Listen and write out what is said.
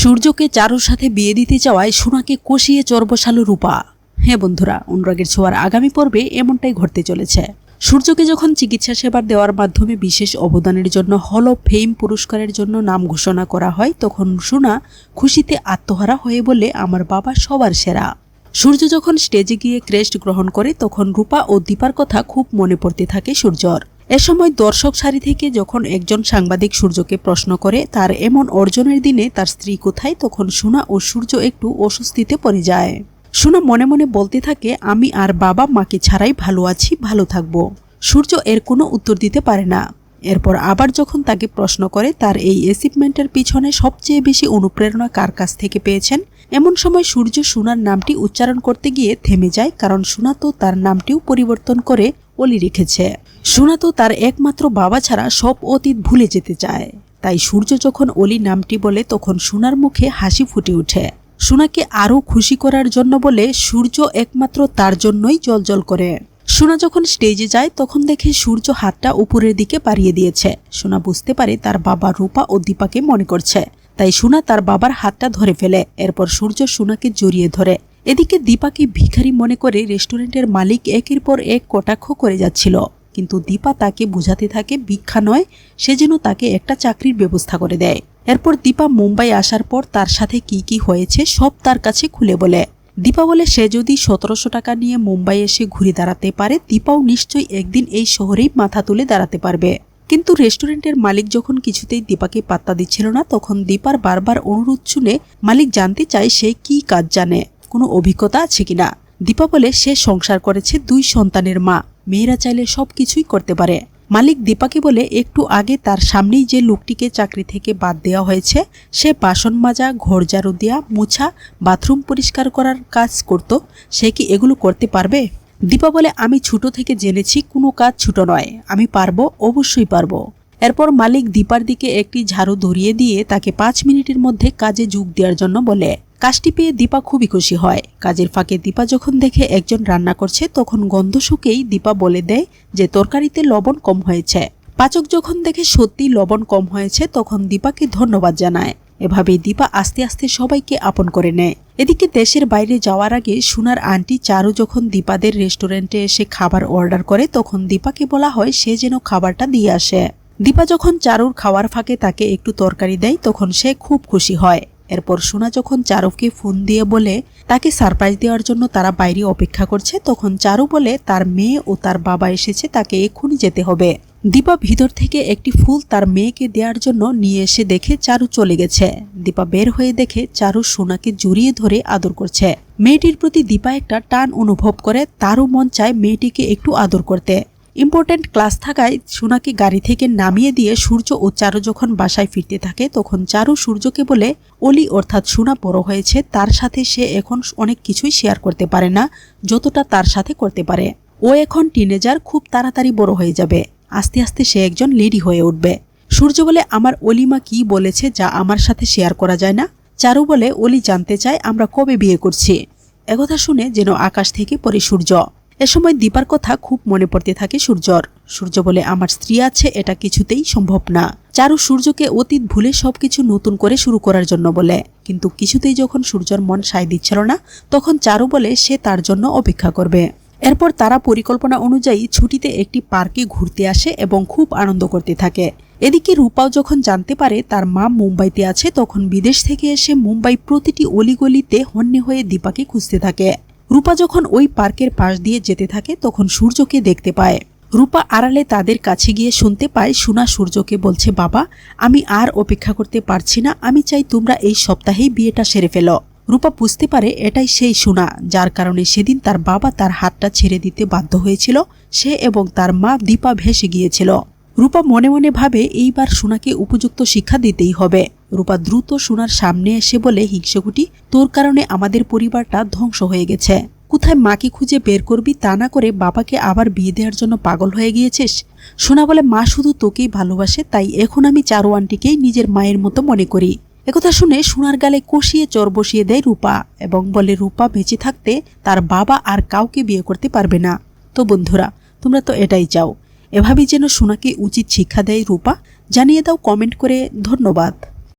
সূর্যকে চারুর সাথে বিয়ে দিতে চাওয়ায় সোনাকে কষিয়ে চর বসালো রূপা। হ্যাঁ বন্ধুরা, অনুরাগের ছোঁয়ার আগামী পর্বে এমনটাই ঘটতে চলেছে। সূর্যকে যখন চিকিৎসা সেবার দেওয়ার মাধ্যমে বিশেষ অবদানের জন্য হল ফেম পুরস্কারের জন্য নাম ঘোষণা করা হয়, তখন সোনা খুশিতে আত্মহারা হয়ে বলে, আমার বাবা সবার সেরা। সূর্য যখন স্টেজে গিয়ে ক্রেস্ট গ্রহণ করে, তখন রূপা ও দীপার কথা খুব মনে পড়তে থাকে সূর্যর। এ সময় দর্শক সারি থেকে যখন একজন সাংবাদিক সূর্যকে প্রশ্ন করে, তার এমন অর্জনের দিনে তার স্ত্রী কোথায়, তখন সোনা ও সূর্য একটু অস্বস্তিতে পড়ে যায়। সোনা মনে মনে বলতে থাকে, আমি আর বাবা মাকে ছাড়াই ভালো আছি, ভালো থাকব। সূর্য এর কোনো উত্তর দিতে পারে না। এরপর আবার যখন তাকে প্রশ্ন করে, তার এই অ্যাচিভমেন্টের পিছনে সবচেয়ে বেশি অনুপ্রেরণা কার কাছ থেকে পেয়েছেন? এমন সময় সূর্য সোনার নামটি উচ্চারণ করতে গিয়ে থেমে যায়, কারণ সোনা তো তার নামটিও পরিবর্তন করে অলি রেখেছে। সোনা তো তার একমাত্র বাবা ছাড়া সব অতীত ভুলে যেতে চায়। তাই সূর্য যখন অলি নামটি বলে, তখন সোনার মুখে হাসি ফুটে ওঠে। সোনাকে আরও খুশি করার জন্য বলে সূর্য একমাত্র তার জন্যই জলজল করে। সোনা যখন স্টেজে যায়, তখন দেখে সূর্য হাতটা উপরের দিকে বাড়িয়ে দিয়েছে। সোনা বুঝতে পারে তার বাবা রূপা ও দীপাকে মনে করছে। তাই সোনা তার বাবার হাতটা ধরে ফেলে। এরপর সূর্য সোনাকে জড়িয়ে ধরে। এদিকে দীপাকে ভিখারি মনে করে রেস্টুরেন্টের মালিক একের পর এক কটাক্ষ করে যাচ্ছিল। কিন্তু দীপা তাকে বুঝাতে থাকে ভিক্ষা নয়, সে যেন তাকে একটা চাকরির ব্যবস্থা করে দেয়। এরপর দীপা মুম্বাই আসার পর তার সাথে কি কি হয়েছে সব তার কাছে খুলে বলে। দীপা বলে, সে যদি সতেরোশো টাকা নিয়ে মুম্বাই এসে ঘুরে দাঁড়াতে পারে, দীপাও নিশ্চয়ই একদিন এই শহরেই মাথা তুলে দাঁড়াতে পারবে। কিন্তু রেস্টুরেন্টের মালিক যখন কিছুতেই দীপাকে পাত্তা দিচ্ছিল না, তখন দীপার বারবার অনুরোধ শুনে মালিক জানতে চায় সে কি কাজ জানে। কোনো অভিজ্ঞতা আছে কিনা? দীপা বলে, সে সংসার করেছে দুই সন্তানের মা। মেয়েরা চাইলে সব কিছুই করতে পারে। মালিক দীপাকে বলে, একটু আগে তার সামনেই যে লোকটিকে চাকরি থেকে বাদ দেওয়া হয়েছে, সে বাসন মাজা, ঘর ঝাড়ু দেওয়া মোছা, বাথরুম পরিষ্কার করার কাজ করত, সে কি এগুলো করতে পারবে? দীপা বলে, আমি ছোট থেকে জেনেছি, কোনো কাজ ছোট নয়। আমি পারব, অবশ্যই পারব। এরপর মালিক দীপার দিকে একটি ঝাড়ু ধরিয়ে দিয়ে তাকে পাঁচ মিনিটের মধ্যে কাজে যোগ দেওয়ার জন্য বলে, কাজটি পেয়ে দীপা খুবই খুশি হয়। কাজের ফাঁকে দীপা যখন দেখে একজন রান্না করছে, তখন গন্ধ শুকেই দীপা বলে দেয় যে, তরকারিতে লবণ কম হয়েছে। পাচক যখন দেখে সত্যি লবণ কম হয়েছে, তখন দীপাকে ধন্যবাদ জানায়। এভাবেই দীপা আস্তে আস্তে সবাইকে আপন করে নেয়। এদিকে দেশের বাইরে যাওয়ার আগে সোনার আন্টি চারু যখন দীপাদের রেস্টুরেন্টে এসে খাবার অর্ডার করে, তখন দীপাকে বলা হয় সে যেন খাবারটা দিয়ে আসে। দীপা যখন চারুর খাওয়ার ফাঁকে তাকে একটু তরকারি দেয়, তখন সে খুব খুশি হয়। এরপর সোনা যখন চারুকে ফোন দিয়ে বলে, তাকে সারপ্রাইজ দেওয়ার জন্য তারা বাইরে অপেক্ষা করছে, তখন চারু বলে, তার মেয়ে ও তার বাবা এসেছে, তাকে এক্ষুনি যেতে হবে। দীপা ভিতর থেকে একটি ফুল তার মেয়েকে দেওয়ার জন্য নিয়ে এসে দেখে চারু চলে গেছে। দীপা বের হয়ে দেখে চারু সোনাকে জড়িয়ে ধরে আদর করছে। মেয়েটির প্রতি দীপা একটা টান অনুভব করে, তারও মন চায় মেয়েটিকে একটু আদর করতে। ইম্পর্টেন্ট ক্লাস থাকায় সোনাকে গাড়ি থেকে নামিয়ে দিয়ে সূর্য ও চারু যখন বাসায় ফিরতে থাকে, তখন চারু সূর্যকে বলে, অলি অর্থাৎ সোনা বড় হয়েছে, তার সাথে সে এখন অনেক কিছুই শেয়ার করতে পারে না, যতটা তার সাথে করতে পারে। ও এখন টিনেজার, খুব তাড়াতাড়ি বড় হয়ে যাবে। আস্তে আস্তে সে একজন লেডি হয়ে উঠবে। সূর্য বলে, আমার অলিমা কি বলেছে যা আমার সাথে শেয়ার করা যায় না? চারু বলে, অলি জানতে চায় আমরা কবে বিয়ে করছি। একথা শুনে যেন আকাশ থেকে পড়ে সূর্য। এ সময় দীপার কথা খুব মনে পড়তে থাকে সূর্যর। সূর্য বলে, আমার স্ত্রী আছে, এটা কিছুতেই সম্ভব না। চারু সূর্যকে অতীত ভুলে সবকিছু নতুন করে শুরু করার জন্য বলে। কিন্তু কিছুতেই যখন সূর্যর মন সায় দিচ্ছিল না, তখন চারু বলে, সে তার জন্য অপেক্ষা করবে। এরপর তারা পরিকল্পনা অনুযায়ী ছুটিতে একটি পার্কে ঘুরতে আসে এবং খুব আনন্দ করতে থাকে। এদিকে রূপাও যখন জানতে পারে তার মা মুম্বাইতে আছে, তখন বিদেশ থেকে এসে মুম্বাই প্রতিটি অলিগলিতে হন্যে হয়ে দীপাকে খুঁজতে থাকে। রূপা যখন ওই পার্কের পাশ দিয়ে যেতে থাকে, তখন সূর্যকে দেখতে পায়। রূপা আড়ালে তাদের কাছে গিয়ে শুনতে পায় সোনা সূর্যকে বলছে, বাবা, আমি আর অপেক্ষা করতে পারছি না। আমি চাই তোমরা এই সপ্তাহেই বিয়েটা সেরে ফেলো। রূপা বুঝতে পারে এটাই সেই সোনা, যার কারণে সেদিন তার বাবা তার হাতটা ছেড়ে দিতে বাধ্য হয়েছিল। সে এবং তার মা দীপা ভেসে গিয়েছিল। রূপা মনে মনে ভাবে এইবার সোনাকে উপযুক্ত শিক্ষা দিতেই হবে। রূপা দ্রুত সোনার সামনে এসে বলে, হিংসকুটি, তোর কারণে আমাদের পরিবারটা ধ্বংস হয়ে গেছে। কোথায় মাকে খুঁজে বের করবি তা না করে বাবাকে আবার বিয়ে দেওয়ার জন্য পাগল হয়ে গিয়েছিস? সোনা বলে, মা শুধু তোকেই ভালোবাসে, তাই এখন আমি চারু আন্টিকেই নিজের মায়ের মতো মনে করি। একথা শুনে সোনার গালে কষিয়ে চর বসিয়ে দেয় রূপা এবং বলে, রূপা, বেঁচে থাকতে তার বাবা আর কাউকে বিয়ে করতে পারবে না। তো বন্ধুরা, তোমরা তো এটাই চাও। এভাবেই যেন সোনাকে উচিত শিক্ষা দেয় রূপা। জানিয়ে দাও কমেন্ট করে। ধন্যবাদ।